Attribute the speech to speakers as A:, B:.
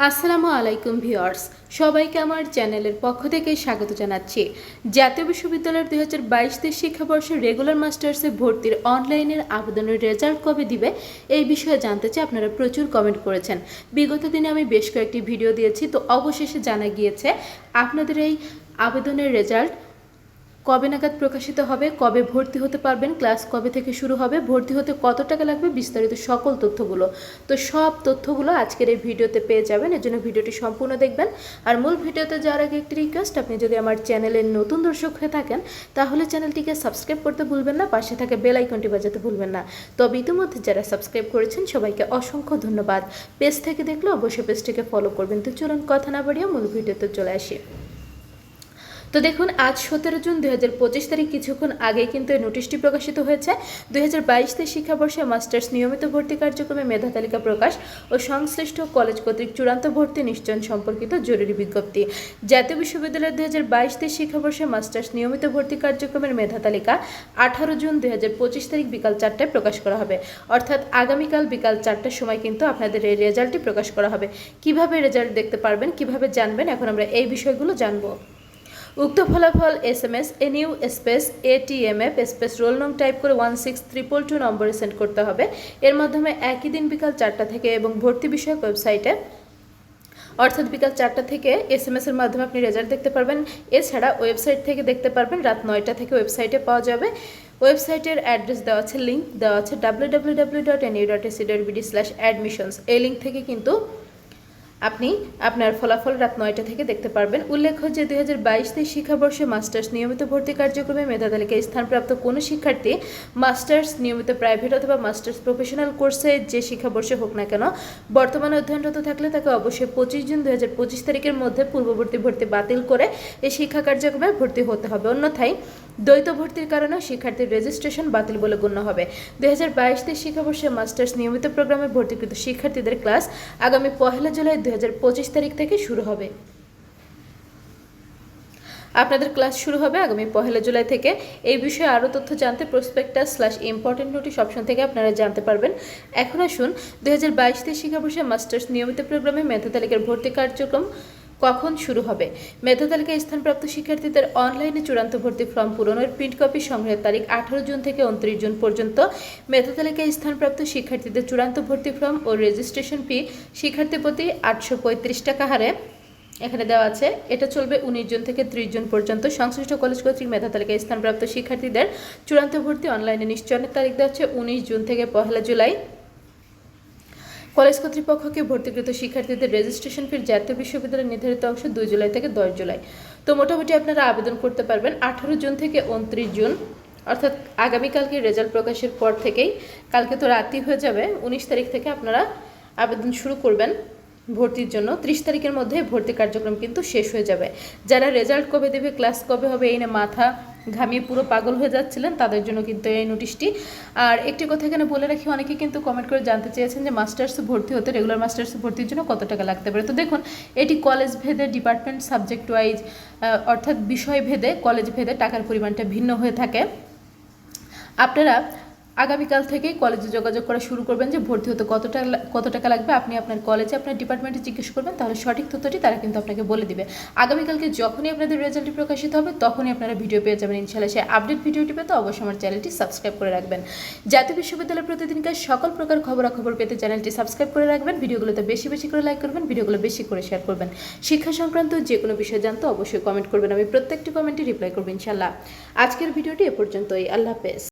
A: আসসালামু আলাইকুম ভিউয়ার্স, সবাইকে আমার চ্যানেলের পক্ষ থেকে স্বাগত জানাচ্ছি। জাতীয় বিশ্ববিদ্যালয়ের দুই হাজার বাইশ তেইশ শিক্ষাবর্ষে রেগুলার মাস্টার্সে ভর্তির অনলাইনের আবেদনের রেজাল্ট কবে দিবে এই বিষয়ে জানতে চাই আপনারা প্রচুর কমেন্ট করেছেন। বিগত দিনে আমি বেশ কয়েকটি ভিডিও দিয়েছি, তো অবশেষে জানা গিয়েছে, আপনাদের এই আবেদনের রেজাল্ট কবে নাগাদ প্রকাশিত হবে, কবে ভর্তি হতে পারবেন, ক্লাস কবে থেকে শুরু হবে, ভর্তি হতে কত টাকা লাগবে, বিস্তারিত সকল তথ্যগুলো। তো সব তথ্যগুলো আজকের এই ভিডিওতে পেয়ে যাবেন, এর জন্য ভিডিওটি সম্পূর্ণ দেখবেন। আর মূল ভিডিওতে যাওয়ার আগে একটি রিকোয়েস্ট আপনি যদি আমার চ্যানেলের নতুন দর্শক হয়ে থাকেন, তাহলে চ্যানেলটিকে সাবস্ক্রাইব করতে ভুলবেন না, পাশে থাকা বেল আইকনটি বাজাতে ভুলবেন না। তবে ইতিমধ্যে যারা সাবস্ক্রাইব করেছেন, সবাইকে অসংখ্য ধন্যবাদ। পেজ থেকে দেখলে অবশ্যই পেজটিকে ফলো করবেন। তো চলুন কথা না বাড়িয়ে মূল ভিডিওতে চলে আসি। তো দেখুন, আজ সতেরো জুন দুই হাজার পঁচিশ তারিখ কিছুক্ষণ আগেই কিন্তু এই নোটিশটি প্রকাশিত হয়েছে। দুই হাজার বাইশ শিক্ষাবর্ষে মাস্টার্স নিয়মিত ভর্তি কার্যক্রমে মেধা তালিকা প্রকাশ ও সংশ্লিষ্ট কলেজ কর্তৃক চূড়ান্ত ভর্তি নিশ্চয়ন সম্পর্কিত জরুরি বিজ্ঞপ্তি। জাতীয় বিশ্ববিদ্যালয়ের দুই হাজার বাইশ শিক্ষাবর্ষে মাস্টার্স নিয়মিত ভর্তি কার্যক্রমের মেধা তালিকা আঠারো জুন দুই হাজার পঁচিশ তারিখ বিকাল চারটায় প্রকাশ করা হবে। অর্থাৎ আগামীকাল বিকাল চারটার সময় কিন্তু আপনাদের এই রেজাল্টটি প্রকাশ করা হবে। কীভাবে রেজাল্ট দেখতে পারবেন, কীভাবে জানবেন, এখন আমরা এই বিষয়গুলো জানব। উক্ত ফলাফল S M S N U space A T M F space roll নং টাইপ করে ওয়ান সিক্স ট্রিপল টু নম্বরে সেন্ড করতে হবে। এর মাধ্যমে একই দিন বিকাল চারটা থেকে এবং ভর্তি বিষয়ক ওয়েবসাইটে, অর্থাৎ বিকাল চারটা থেকে এস এম এর মাধ্যমে আপনি রেজাল্ট দেখতে পারবেন। এছাড়া ওয়েবসাইট থেকে দেখতে পারবেন, রাত নয়টা থেকে ওয়েবসাইটে পাওয়া যাবে। ওয়েবসাইটের অ্যাড্রেস দেওয়া আছে লিঙ্ক দেওয়া আছে W W W dot N U dot AC dot BD slash admissions এই লিঙ্ক থেকে কিন্তু আপনি আপনার ফলাফল রাত নয়টা থেকে দেখতে পারবেন। উল্লেখ্য যে দুই হাজার বাইশ তেইশ শিক্ষাবর্ষে মাস্টার্স নিয়মিত ভর্তি কার্যক্রমে মেধা তালিকায় স্থানপ্রাপ্ত কোনো শিক্ষার্থী মাস্টার্স নিয়মিত প্রাইভেট অথবা মাস্টার্স প্রফেশনাল কোর্সে যে শিক্ষাবর্ষে হোক না কেন, বর্তমানে অধ্যয়নরত থাকলে তাকে অবশ্যই পঁচিশ জুন দুই হাজার পঁচিশ তারিখের মধ্যে পূর্ববর্তী ভর্তি বাতিল করে এই শিক্ষা কার্যক্রমে ভর্তি হতে হবে। অন্যথায় দ্বৈত ভর্তির কারণে শিক্ষার্থীর রেজিস্ট্রেশন বাতিল বলে গণ্য হবে। দুই হাজার বাইশ তেইশ শিক্ষাবর্ষে মাস্টার্স নিয়মিত প্রোগ্রামে ভর্তিকৃত শিক্ষার্থীদের ক্লাস আগামী পহেলা জুলাই দুই হাজার পঁচিশ তারিখ থেকে শুরু হবে। আপনাদের ক্লাস শুরু হবে আগামী পহেলা জুলাই থেকে। এই বিষয়ে আরও তথ্য জানতে prospectus slash important notice option থেকে আপনারা জানতে পারবেন। এখন আসুন, দুই হাজার বাইশ শিক্ষাবর্ষে মাস্টার্স নিয়মিত প্রোগ্রামে মেধা তালিকার ভর্তি কার্যক্রম কখন শুরু হবে? মেধা তালিকায় স্থানপ্রাপ্ত শিক্ষার্থীদের অনলাইনে চূড়ান্ত ভর্তি ফর্ম পূরণের প্রিন্ট কপি সংগ্রহের তারিখ আঠারো জুন থেকে উনত্রিশ জুন পর্যন্ত। মেধা তালিকায় স্থানপ্রাপ্ত শিক্ষার্থীদের চূড়ান্ত ভর্তি ফর্ম ও রেজিস্ট্রেশন ফি শিক্ষার্থী প্রতি আটশো পঁয়ত্রিশ টাকা হারে। এখানে দেওয়া আছে, এটা চলবে উনিশ জুন থেকে ত্রিশ জুন পর্যন্ত। সংশ্লিষ্ট কলেজ কর্তৃক মেধা তালিকায় স্থানপ্রাপ্ত শিক্ষার্থীদের চূড়ান্ত ভর্তি অনলাইনে নিশ্চয়নের তারিখ দেওয়া হচ্ছে উনিশ জুন থেকে পহেলা জুলাই। কলেজ কর্তৃপক্ষকে ভর্তিকৃত শিক্ষার্থীদের রেজিস্ট্রেশন ফির জাতীয় বিশ্ববিদ্যালয়ের নির্ধারিত অংশ দুই জুলাই থেকে দশ জুলাই। তো মোটামুটি আপনারা আবেদন করতে পারবেন আঠারো জুন থেকে উনত্রিশ জুন, অর্থাৎ আগামীকালকে রেজাল্ট প্রকাশের পর থেকেই, কালকে তো রাতই হয়ে যাবে, উনিশ তারিখ থেকে আপনারা আবেদন শুরু করবেন ভর্তির জন্য। ত্রিশ তারিখের মধ্যে ভর্তি কার্যক্রম কিন্তু শেষ হয়ে যাবে। যারা রেজাল্ট কবে দেবে, ক্লাস কবে হবে, এই না মাথা ঘামিয়ে পুরো পাগল হয়ে যাচ্ছিলেন, তাদের জন্য কিন্তু এই নোটিশটি আর একটি কথা এখানে বলে রাখি অনেকে কিন্তু কমেন্ট করে জানতে চেয়েছেন যে মাস্টার্স ভর্তি হতে রেগুলার মাস্টার্স ভর্তির জন্য কত টাকা লাগতে পারে। তো দেখুন, এটি কলেজ ভেদে ডিপার্টমেন্ট সাবজেক্ট ওয়াইজ অর্থাৎ বিষয় ভেদে কলেজ ভেদে টাকার পরিমাণটা ভিন্ন হয়ে থাকে। আপনারা আগামীকাল থেকেই কলেজে যোগাযোগ করা শুরু করবেন যে ভর্তি হতে কত টাকা কত টাকা লাগবে, আপনি আপনার কলেজে, আপনার ডিপার্টমেন্টে জিজ্ঞেস করবেন, তাহলে সঠিক তথ্যটি তারা কিন্তু আপনাকে বলে দিবে। আগামীকালকে যখনই আপনাদের রেজাল্টটি প্রকাশিত হবে, তখনই আপনারা ভিডিও পেয়ে যাবেন ইনশাল্লাহ সেই আপডেট ভিডিওটি পেতে অবশ্যই আমার চ্যানেলটি সাবস্ক্রাইব করে রাখবেন। জাতীয় বিশ্ববিদ্যালয়ের প্রতিদিনকার সকল প্রকার খবরাখবর পেতে চ্যানেলটি সাবস্ক্রাইব করে রাখবেন, ভিডিওগুলোতে বেশি বেশি করে লাইক করবেন, ভিডিওগুলো বেশি করে শেয়ার করবেন। শিক্ষা সংক্রান্ত যে কোনো বিষয় জানতে অবশ্যই কমেন্ট করবেন, আমি প্রত্যেকটি কমেন্টে রিপ্লাই করব ইনশাল্লাহ আজকের ভিডিওটি এ পর্যন্তই, আল্লাহ হাফেজ।